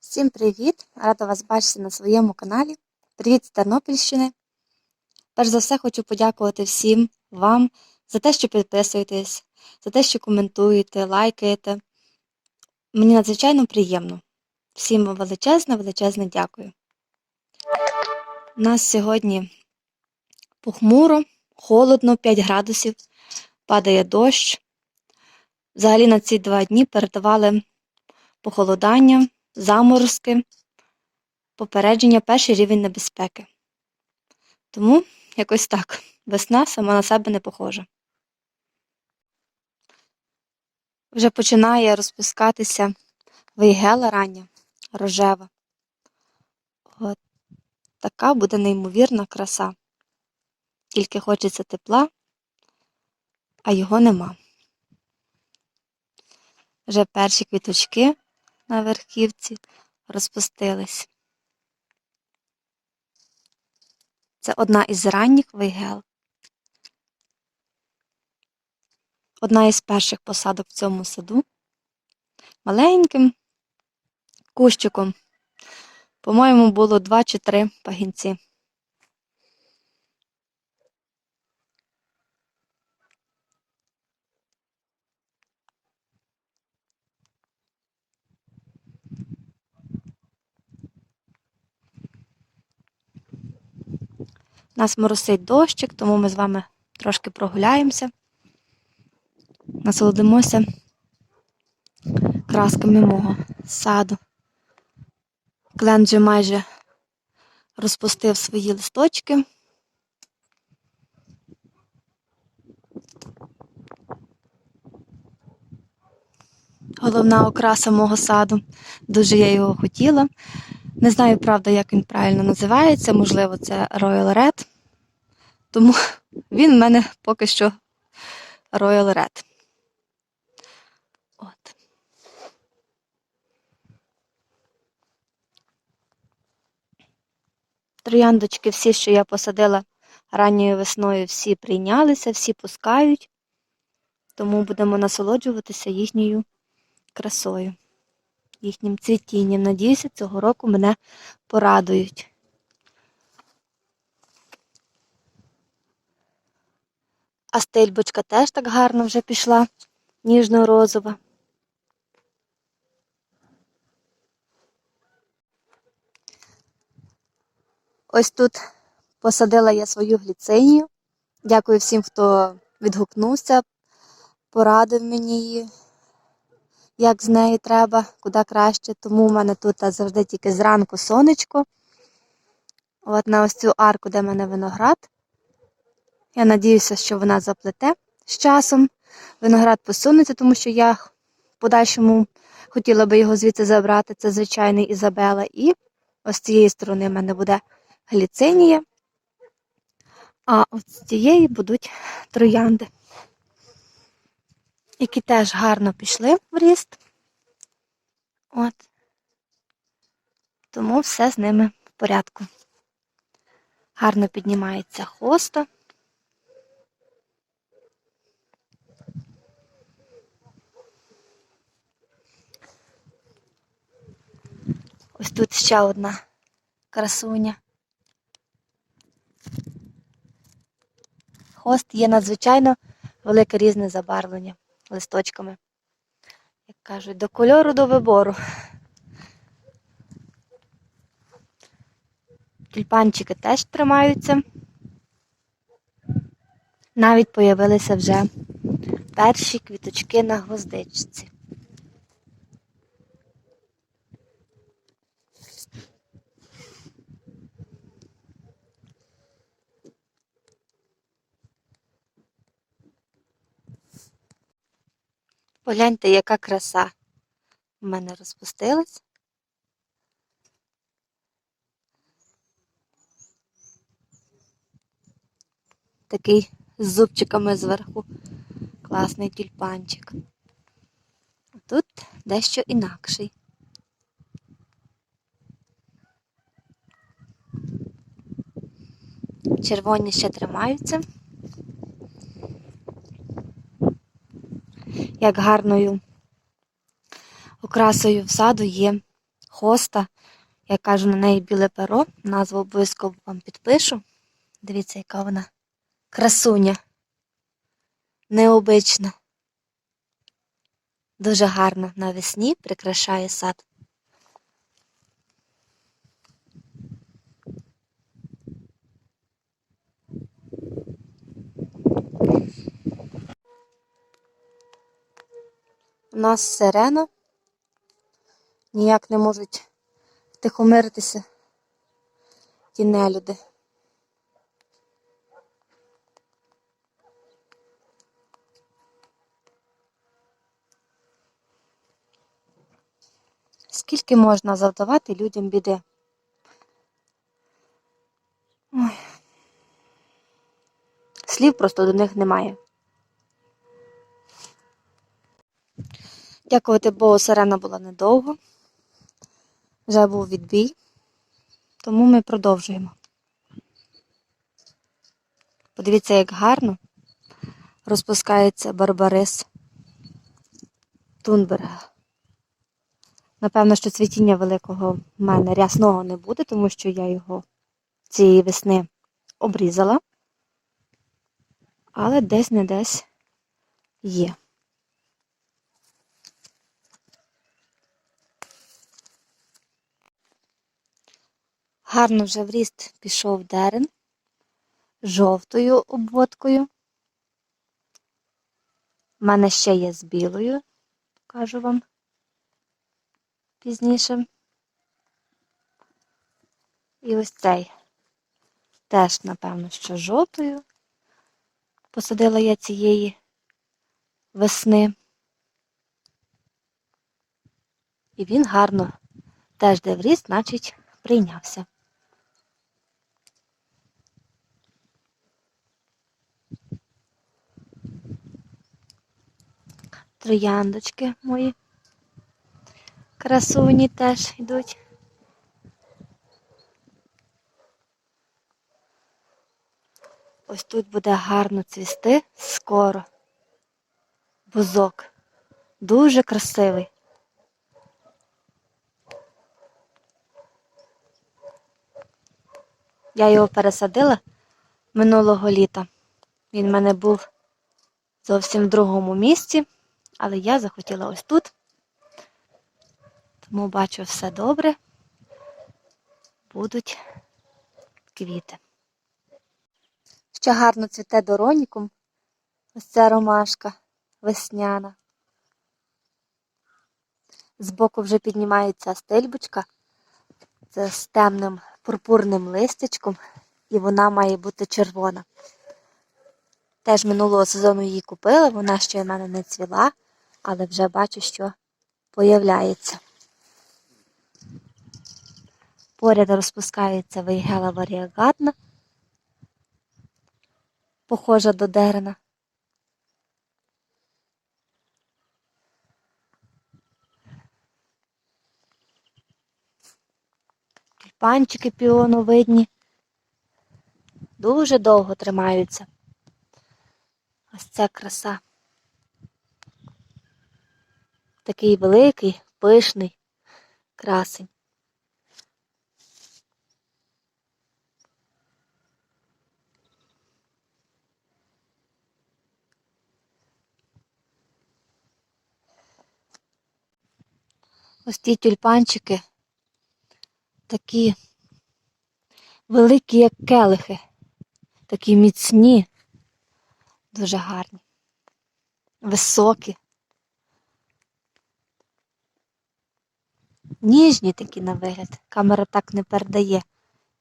Всім привіт! Рада вас бачити на своєму каналі. Привіт з Тернопільщини. Перш за все, хочу подякувати всім вам за те, що підписуєтесь, за те, що коментуєте, лайкаєте. Мені надзвичайно приємно. Всім вам величезне, величезне дякую. У нас сьогодні похмуро, холодно, 5 градусів, падає дощ. Взагалі на ці два дні передавали похолодання, заморозки, попередження перший рівень небезпеки. Тому якось так. Весна сама на себе не похожа. Вже починає розпускатися вейгела рання, рожева. От така буде неймовірна краса. Тільки хочеться тепла, а його нема. Вже перші квіточки на верхівці розпустились. Це одна із ранніх вигел. Одна із перших посадок в цьому саду. Маленьким кущиком. По-моєму, було два чи три пагінці. Нас моросить дощик, тому ми з вами трошки прогуляємося, насолодимося красками мого саду. Клен вже майже розпустив свої листочки. Головна окраса мого саду. Дуже я його хотіла. Не знаю, правда, як він правильно називається, можливо, це Royal Red. Тому він в мене поки що Royal Red. От. Трояндочки всі, що я посадила ранньою весною, всі прийнялися, всі пускають, тому будемо насолоджуватися їхньою красою, їхнім цвітінням. Надіюся, цього року мене порадують. А стильбочка теж так гарно вже пішла, ніжно-розова. Ось тут посадила я свою гліцинію. Дякую всім, хто відгукнувся, порадив мені як з нею треба, куди краще. Тому в мене тут завжди тільки зранку сонечко. От на ось цю арку, де в мене виноград. Я надіюся, що вона заплете з часом. Виноград посунеться, тому що я в подальшому хотіла би його звідси забрати. Це звичайний Ізабела. І ось з цієї сторони в мене буде гліцинія, а от з цієї будуть троянди, які теж гарно пішли в ріст. От. Тому все з ними в порядку. Гарно піднімається хоста. Ось тут ще одна красуня. Хост є надзвичайно велике різне забарвлення листочками. Як кажуть, до кольору до вибору. Тюльпанчики теж тримаються. Навіть появилися вже перші квіточки на гвоздичці. Погляньте, яка краса в мене розпустилась. Такий з зубчиками зверху. Класний тюльпанчик. Тут дещо інакший. Червоні ще тримаються. Як гарною окрасою в саду є хоста. Я кажу на неї біле перо. Назву обов'язково вам підпишу. Дивіться, яка вона красуня. Необична. Дуже гарно навесні прикрашає сад. Нас сирена. Ніяк не можуть втихомиритися ті нелюди. Скільки можна завдавати людям біди? Ой. Слів просто до них немає. Дякувати Богу, сирена була недовго. Вже був відбій, тому ми продовжуємо. Подивіться, як гарно розпускається барбарис Тунберга. Напевно, що цвітіння великого в мене рясного не буде, тому що я його цієї весни обрізала, але десь не десь є. Гарно вже в ріст пішов дерен жовтою обводкою. У мене ще є з білою, покажу вам пізніше. І ось цей теж, напевно, що жовтою. Посадила я цієї весни. І він гарно теж де в ріст, значить, прийнявся. Трояндочки мої. Красуні теж йдуть. Ось тут буде гарно цвісти скоро. Бузок. Дуже красивий. Я його пересадила минулого літа. Він в мене був зовсім в другому місці, але я захотіла ось тут. Тому бачу все добре. Будуть квіти. Ще гарно цвіте доронікум. Ось ця ромашка весняна. Збоку вже піднімається стельбочка. Це з темним пурпурним листячком, і вона має бути червона. Теж минулого сезону її купила, вона ще в мене не цвіла, але вже бачу, що появляється. Поряд розпускається вейгела варіагатна, похожа до дерена. Тюльпанчики піоновидні. Дуже довго тримаються. Ось ця краса. Такий великий, пишний красень. Ось ті тюльпанчики такі великі, як келихи, такі міцні, дуже гарні, високі, ніжні такі на вигляд. Камера так не передає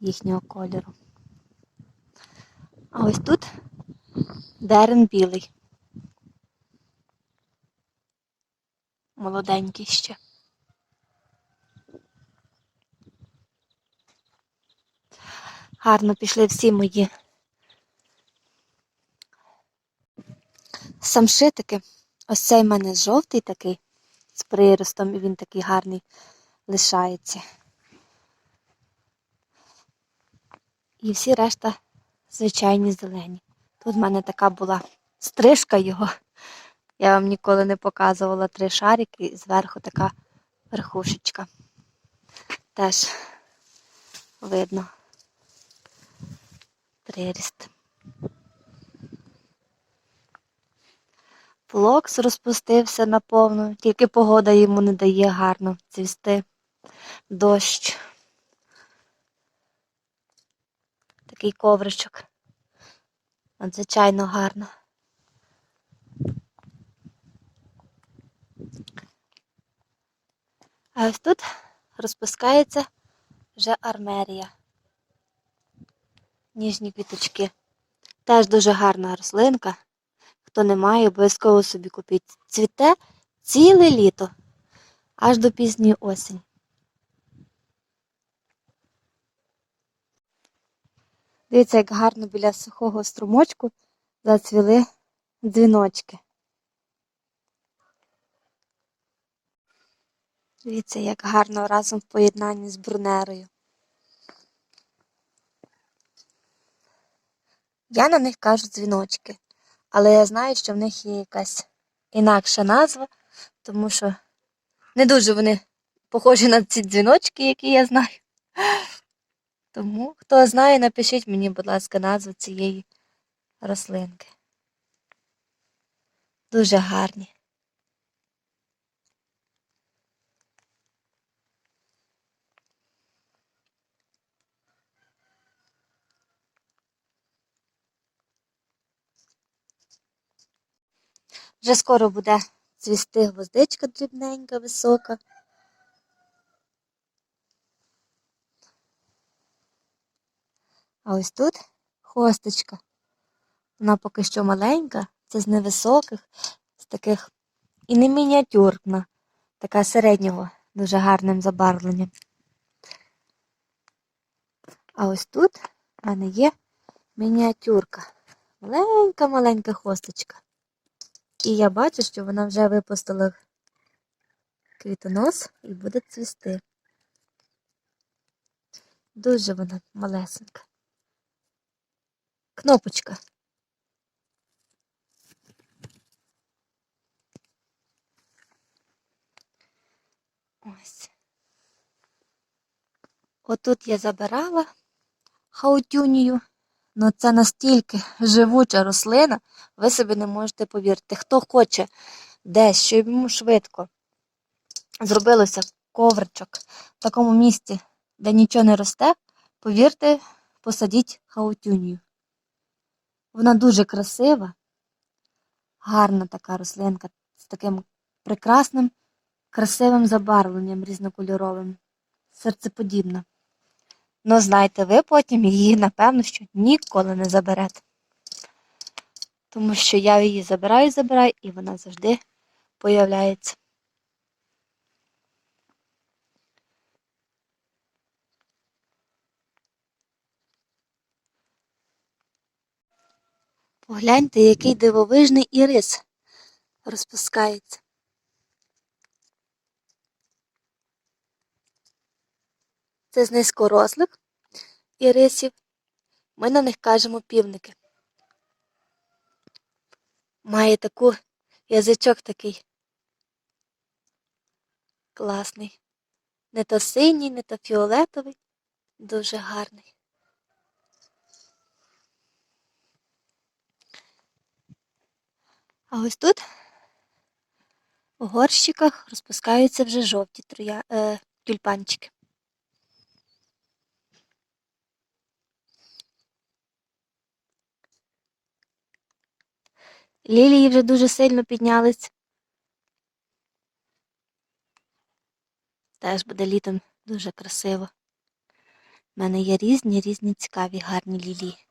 їхнього кольору. А ось тут дерен білий. Молоденький ще. Гарно пішли всі мої самшитики. Ось цей в мене жовтий такий з приростом, і він такий гарний лишається. І всі решта звичайні зелені. Тут в мене така була стрижка його. Я вам ніколи не показувала три шарики і зверху така верхушечка. теж видно приріст. Флокс розпустився наповну, тільки погода йому не дає гарно цвісти. Дощ. Такий ковричок. Надзвичайно гарно. А ось тут розпускається вже армерія. Ніжні квіточки. Теж дуже гарна рослинка. Хто не має, обов'язково собі купіть. Цвіте ціле літо, аж до пізньої осені. Дивіться, як гарно біля сухого струмочку зацвіли дзвіночки. Дивіться, як гарно разом в поєднанні з брунерою. Я на них кажу дзвіночки, але я знаю, що в них є якась інакша назва, тому що не дуже вони похожі на ці дзвіночки, які я знаю. Тому, хто знає, напишіть мені, будь ласка, назву цієї рослинки. Дуже гарні. Вже скоро буде цвісти гвоздичка дрібненька, висока. А ось тут хосточка. Вона поки що маленька, це з невисоких, з таких і не мініатюрна, така середнього, дуже гарним забарвленням. А ось тут в мене є мініатюрка. Маленька-маленька хосточка. І я бачу, що вона вже випустила квітонос і буде цвісти. Дуже вона малесенька. Кнопочка. Отут я забирала хаутюнію. Ну це настільки живуча рослина, ви собі не можете повірити. Хто хоче десь, щоб йому швидко зробилося ковричок в такому місці, де нічого не росте, повірте, посадіть хаутюнію. Вона дуже красива, гарна така рослинка з таким прекрасним, красивим забарвленням різнокольоровим, серцеподібна. Ну, знайте, ви потім її, напевно, що ніколи не заберете. Тому що я її забираю, забираю, і вона завжди появляється. Погляньте, який дивовижний ірис розпускається. Це з низькорослих ірисів. Ми на них кажемо півники. Має таку язичок такий класний. Не то синій, не то фіолетовий, дуже гарний. А ось тут у горщиках розпускаються вже жовті троя... е, тюльпанчики. Лілії вже дуже сильно піднялись. Теж буде літом дуже красиво. У мене є різні, різні цікаві, гарні лілії.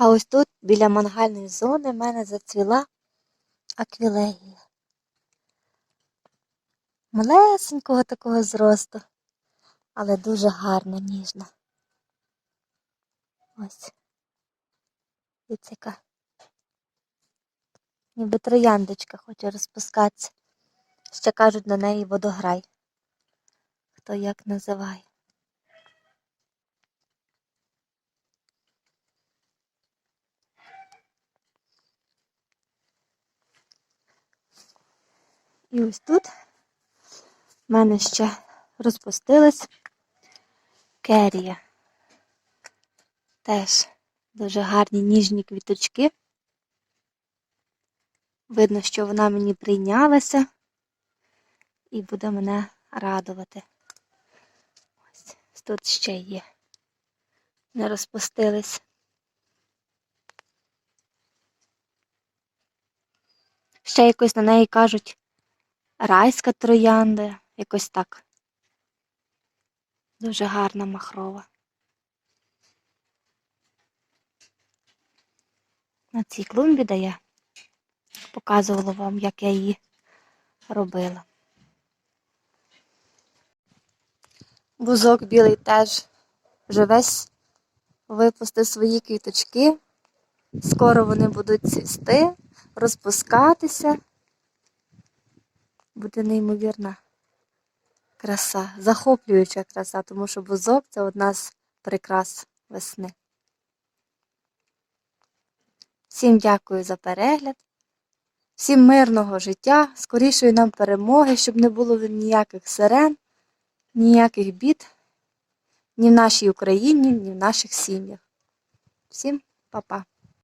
А ось тут, біля мангальної зони, в мене зацвіла аквілегія. Малесенького такого зросту, але дуже гарна, ніжна. Ось. Дивіться, яка. Ніби трояндочка хоче розпускатися. Ще кажуть на неї водограй. Хто як називає. І ось тут в мене ще розпустилась керія. Теж дуже гарні ніжні квіточки. Видно, що вона мені прийнялася і буде мене радувати. Ось тут ще є. Не розпустились. Ще якось на неї кажуть райська троянда, якось так. Дуже гарна махрова. На цій клумбі, де я показувала вам, як я її робила. Бузок білий теж вже весь випустив свої квіточки. Скоро вони будуть цвісти, розпускатися. Буде неймовірна краса, захоплююча краса, тому що бузок це одна з прикрас весни. Всім дякую за перегляд, всім мирного життя, скорішої нам перемоги, щоб не було ніяких сирен, ніяких бід ні в нашій Україні, ні в наших сім'ях. Всім па-па!